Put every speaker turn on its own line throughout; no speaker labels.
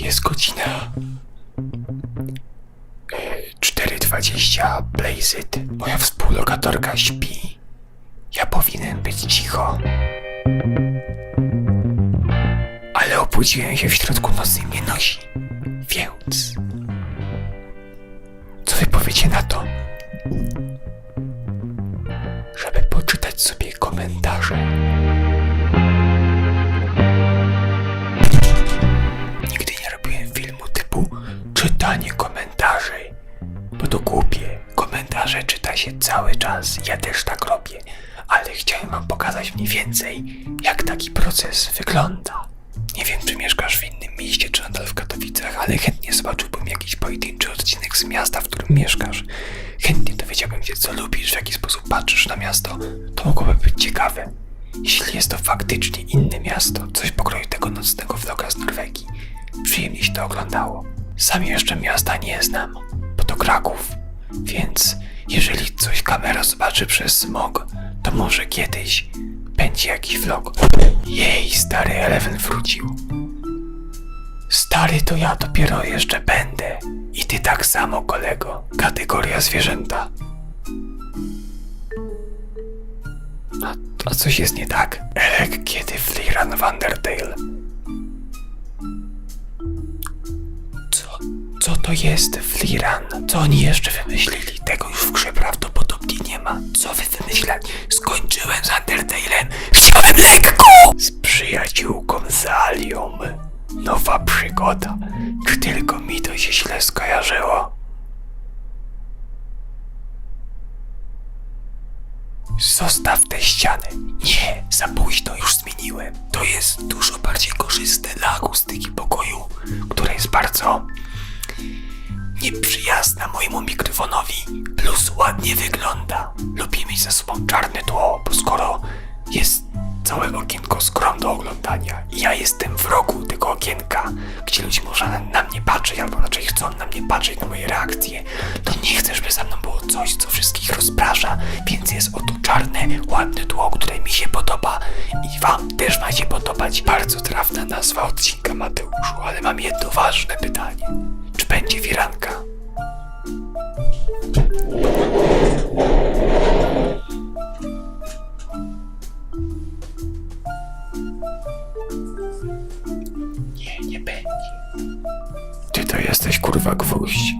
Jest godzina e, 4.20. Blaze it. Moja współlokatorka śpi. Ja powinien być cicho. Ale obudziłem się w środku nocy i mnie nosi. Więc... Co wy powiecie na to? Czytanie komentarzy, bo to głupie. Komentarze czyta się cały czas, ja też tak robię, ale chciałem wam pokazać mniej więcej, jak taki proces wygląda. Nie wiem, czy mieszkasz w innym mieście, czy nadal w Katowicach, ale chętnie zobaczyłbym jakiś pojedynczy odcinek z miasta, w którym mieszkasz. Chętnie dowiedziałbym się, co lubisz, w jaki sposób patrzysz na miasto. To mogłoby być ciekawe. Jeśli jest to faktycznie inne miasto, coś pokroju tego nocnego vloga z Norwegii, przyjemnie się to oglądało. Sam jeszcze miasta nie znam, bo to Kraków, więc jeżeli coś kamera zobaczy przez smog, to może kiedyś będzie jakiś vlog. Jej, stary Eleven wrócił. Stary to ja dopiero jeszcze będę. I ty tak samo, kolego. Kategoria zwierzęta. A, a coś jest nie tak? Elek kiedy Fliran w Co, to jest Fliran? Co oni jeszcze wymyślili? Tego już w grze prawdopodobnie nie ma. Co wy wymyślali? Skończyłem z Undertale'em. Chciałem lekko! Z przyjaciółką Zalią. Nowa przygoda. Czy tylko mi to się źle skojarzyło? Zostaw te ściany. Nie, za późno już zmieniłem. To jest dużo bardziej korzystne dla akustyki pokoju, które jest bardzo nieprzyjazna mojemu mikrofonowi. Plus ładnie wygląda. Lubię mieć za sobą czarne tło, bo skoro jest całe okienko z grom do oglądania i ja jestem w rogu tego okienka, gdzie ludzie można na, na mnie patrzeć, albo raczej chcą na mnie patrzeć, na moje reakcje, to nie chcę, żeby za mną było coś, co wszystkich rozprasza, więc jest oto czarne, ładne tło, które mi się podoba i wam też ma się podobać. Bardzo trafna nazwa odcinka Mateuszu, ale mam jedno ważne pytanie. Będzie wiranka? Nie, nie będzie. Ty to jesteś kurwa gwóźdź.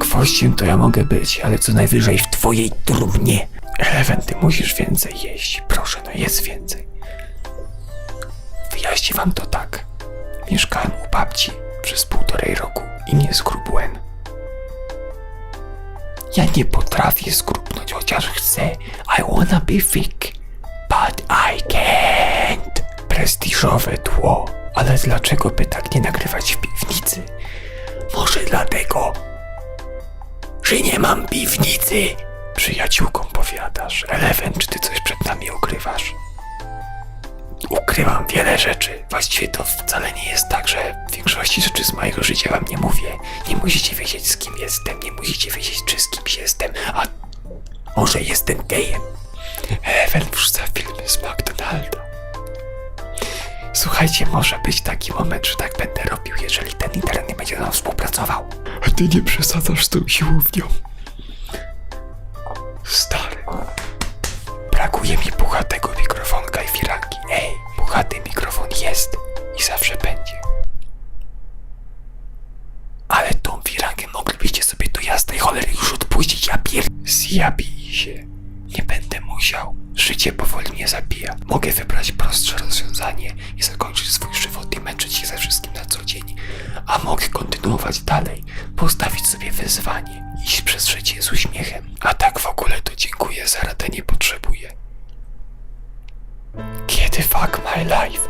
Gwoździem to ja mogę być, ale co najwyżej w twojej trumnie. Eleven, ty musisz więcej jeść. Proszę, no jest więcej. Wyjaśnię wam to tak. Mieszkałem u babci przez półtorej roku i nie skrubłem. Ja nie potrafię skrupnąć, chociaż chcę. I wanna be thick, but I can't. Prestiżowe tło. Ale dlaczego by tak nie nagrywać w piwnicy? Może dlatego, że nie mam piwnicy. Przyjaciółkom powiadasz. Eleven, czy ty coś przed nami ukrywasz? Ukrywam wiele rzeczy. Właściwie to wcale nie jest tak, że w większości rzeczy z mojego życia wam nie mówię. Nie musicie wiedzieć z kim jestem, nie musicie wiedzieć czy z kimś jestem, a może jestem gejem. Eleven wrzuca filmy z McDonalda. Słuchajcie, może być taki moment, że tak będę robił, jeżeli ten internet nie będzie ze mną współpracował. A ty nie przesadzasz z tą siłownią. Musiał. Życie powoli mnie zabija. Mogę wybrać prostsze rozwiązanie i zakończyć swój żywot i męczyć się ze wszystkim na co dzień. A mogę kontynuować dalej, postawić sobie wyzwanie, iść przez życie z uśmiechem. A tak w ogóle to dziękuję za radę nie potrzebuję. Kiedy fuck my life,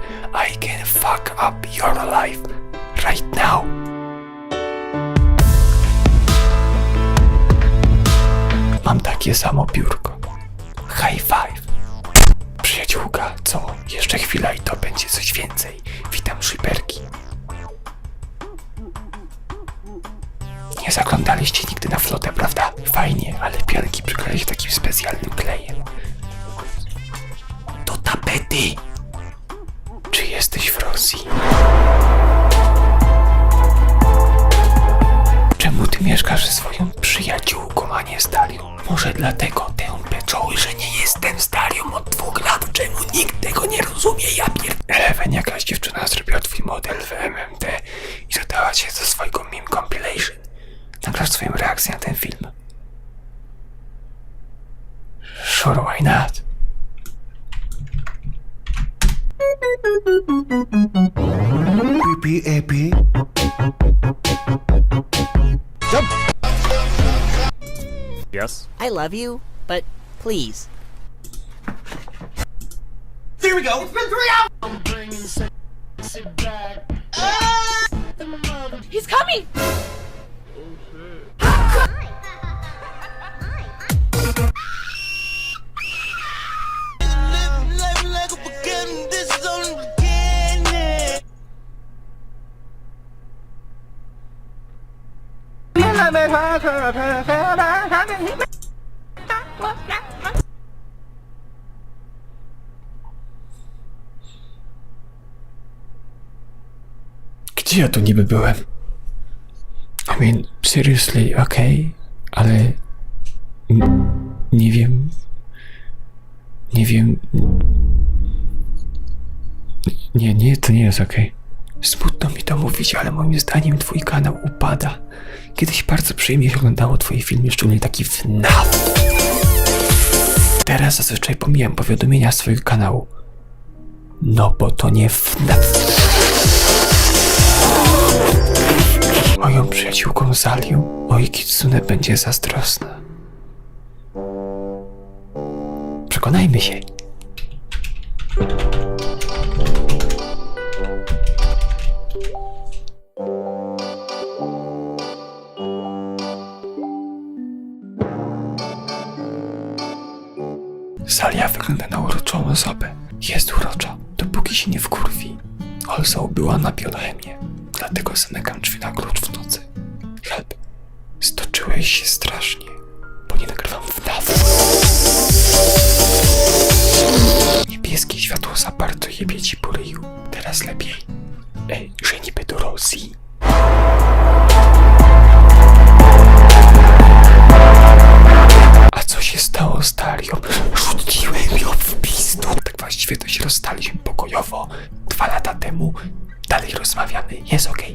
I can fuck up your life right now. Mam takie samo biurko. High five. Przyjaciółka, co? Jeszcze chwila i to będzie coś więcej. Witam szyperki. Nie zaglądaliście nigdy na flotę, prawda? Fajnie, ale pianki przykleję takim specjalnym klejem. To tapety! Czy jesteś w Rosji? kojarzy swoją przyjaciółką, a nie z. Może dlatego tę beczoły, że nie jestem z Dalią od dwóch lat. Czemu nikt tego nie rozumie? Ja pier... Eleven, jakaś dziewczyna zrobiła twój model w MMD i dodała cię do swojego meme compilation. Nagrasz swoją reakcję na ten film. Sure, why not?
Creepy epi.
Yes?
I love you, but Please.
There we go. It's been three hours. I'm bringing sexy back.
Uh, he's coming.
Ja tu niby byłem? I mean, seriously, okej, ale... n- Nie wiem... Nie wiem... Nie, nie, to nie jest okej. Smutno mi to mówić, ale moim zdaniem twój kanał upada. Kiedyś bardzo przyjemnie się oglądało twoje filmy, szczególnie taki FNAF. Teraz zazwyczaj pomijam powiadomienia z twojego kanału. No bo to nie FNAF. Moją przyjaciółką Zalią oj Kitsune będzie zazdrosna. Przekonajmy się. Zalia wygląda na uroczą osobę. Jest urocza, dopóki się nie wkurwi. Also była na biochemię, dlatego zamykam drzwi na klucz w nocy. Help, stoczyłeś się strasznie, bo nie nagrywam w. Niebieskie światło za bardzo jebie ci po ryju. Teraz lepiej. Ej, że niby do Rosji. A co się stało z Darią? Rzuciłem ją w pizdu. Tak właściwie to się rozstaliśmy pokojowo. Dwa lata temu. Dalej rozmawiamy. Jest okej.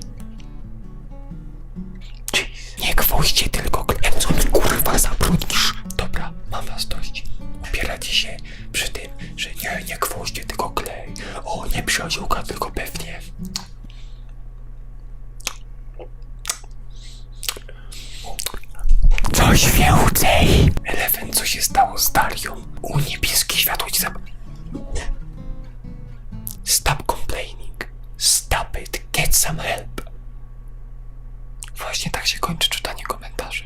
Nie gwoździe, tylko klep. Co mi kurwa zabrudnisz? Dobra, mam was dość. Opieracie się przy tym, że nie, nie gwoździe, tylko klej. O, nie przyjaciółka, tylko pewnie. Coś więcej! Eleven, co się stało z Darią? U niebieskie światło ci. Get some help. Właśnie tak się kończy czytanie komentarzy.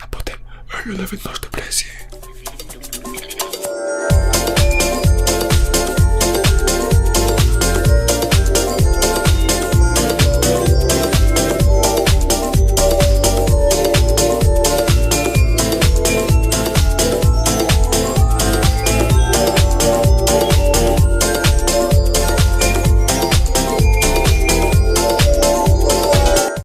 A potem... Ej, Eleven, masz te